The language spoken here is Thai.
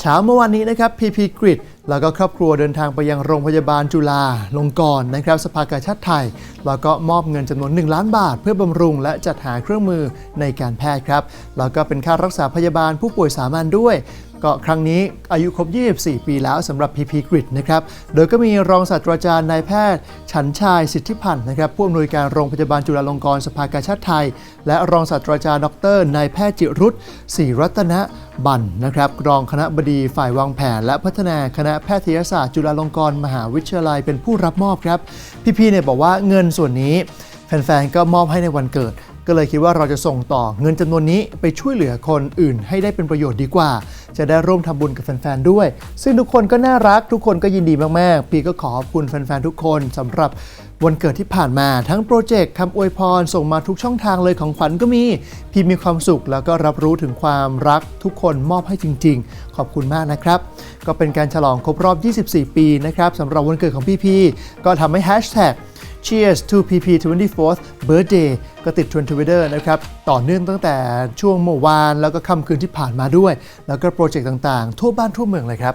เช้าเมื่อวานนี้นะครับพีพีกริดแล้วก็ครอบครัวเดินทางไปยังโรงพยาบาลจุฬาลงกรณ์นะครับสภากาชาติไทย แล้วก็มอบเงินจำนวน 1 ล้านบาท เพื่อบำรุง และจัดหาเครื่องมือในการแพทย์ครับ แล้วก็เป็นค่ารักษาพยาบาลผู้ป่วยสามัญด้วยก็ครั้งนี้อายุครบ 24 ปีแล้วสำหรับ PP Grid นะครับ โดยก็มีรองศาสตราจารย์นายแพทย์ ฉันชายสิทธิพันธ์นะครับผู้อำนวยการโรงพยาบาลจุฬาลงกรณ์สภากาชาติไทย และรองศาสตราจารย์ดรนายแพทย์จิรุตศรีรัตนบันนะครับรองคณะบดีฝ่ายวางแผน และพัฒนาคณะแพทยศาสตร์จุฬาลงกรณ์มหาวิทยาลัยเป็นผู้รับมอบครับพี่ๆเนี่ยบอกว่าเงินส่วนนี้ แฟนๆ ก็มอบให้ในวันเกิด ก็เลยคิดว่าเราจะส่งต่อเงินจำนวนนี้ไปช่วยเหลือคนอื่นให้ได้เป็นประโยชน์ดีกว่า จะได้ร่วมทำบุญกับแฟนๆ ด้วย ซึ่งทุกคนก็น่ารักทุกคนก็ยินดีมากๆ ปีก็ขอขอบคุณแฟนๆ ทุกคนสำหรับวันเกิดที่ผ่านมาทั้งโปรเจกต์คำอวยพรส่งมาทุกช่องทางเลยของขวัญก็มี พี่มีความสุขแล้วก็รับรู้ถึงความรักทุกคนมอบให้จริง ๆ ขอบคุณมากนะครับ ก็เป็นการฉลองครบรอบ 24 ปีนะครับสำหรับวันเกิดของพี่ๆก็ทำให้แฮชแท็ก Cheers to PP 24th Birthday ก็ติดเทรนด์ทวิตเตอร์นะครับ ต่อเนื่องตั้งแต่ช่วงเมื่อวาน แล้วก็ค่ำคืนที่ผ่านมาด้วย แล้วก็โปรเจกต์ต่างๆ ทั่วบ้านทั่วเมืองเลยครับ